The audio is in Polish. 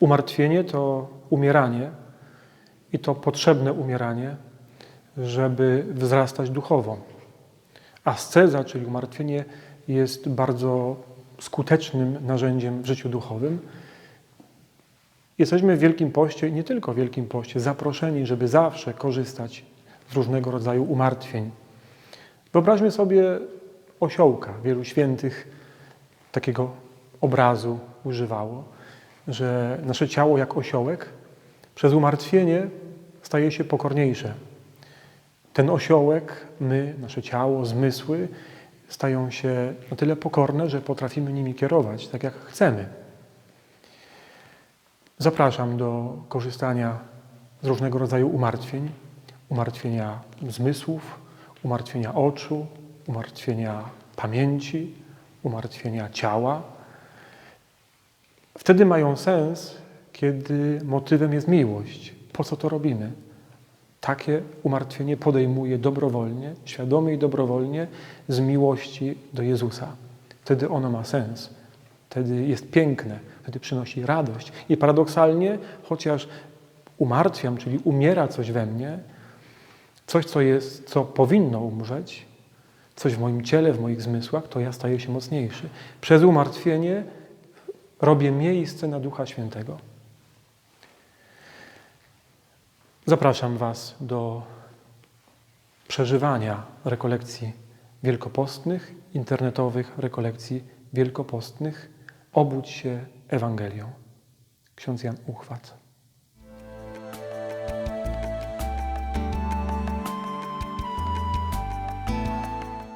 Umartwienie to umieranie i to potrzebne umieranie, żeby wzrastać duchowo. Asceza, czyli umartwienie, jest bardzo skutecznym narzędziem w życiu duchowym. Jesteśmy w Wielkim Poście nie tylko w Wielkim Poście, zaproszeni, żeby zawsze korzystać z różnego rodzaju umartwień. Wyobraźmy sobie osiołka. Wielu świętych takiego obrazu używało, że nasze ciało jak osiołek przez umartwienie staje się pokorniejsze. Ten osiołek, my, nasze ciało, zmysły stają się na tyle pokorne, że potrafimy nimi kierować tak jak chcemy. Zapraszam do korzystania z różnego rodzaju umartwień, umartwienia zmysłów, umartwienia oczu, umartwienia pamięci, umartwienia ciała. Wtedy mają sens, kiedy motywem jest miłość. Po co to robimy? Takie umartwienie podejmuje dobrowolnie, świadomie i dobrowolnie z miłości do Jezusa. Wtedy ono ma sens. Wtedy jest piękne, wtedy przynosi radość. I paradoksalnie, chociaż umartwiam, czyli umiera coś we mnie, coś, co, jest, co powinno umrzeć, coś w moim ciele, w moich zmysłach, to ja staję się mocniejszy. Przez umartwienie robię miejsce na Ducha Świętego. Zapraszam Was do przeżywania rekolekcji wielkopostnych, internetowych rekolekcji wielkopostnych. Obudź się Ewangelią. Ksiądz Jan Uchwat.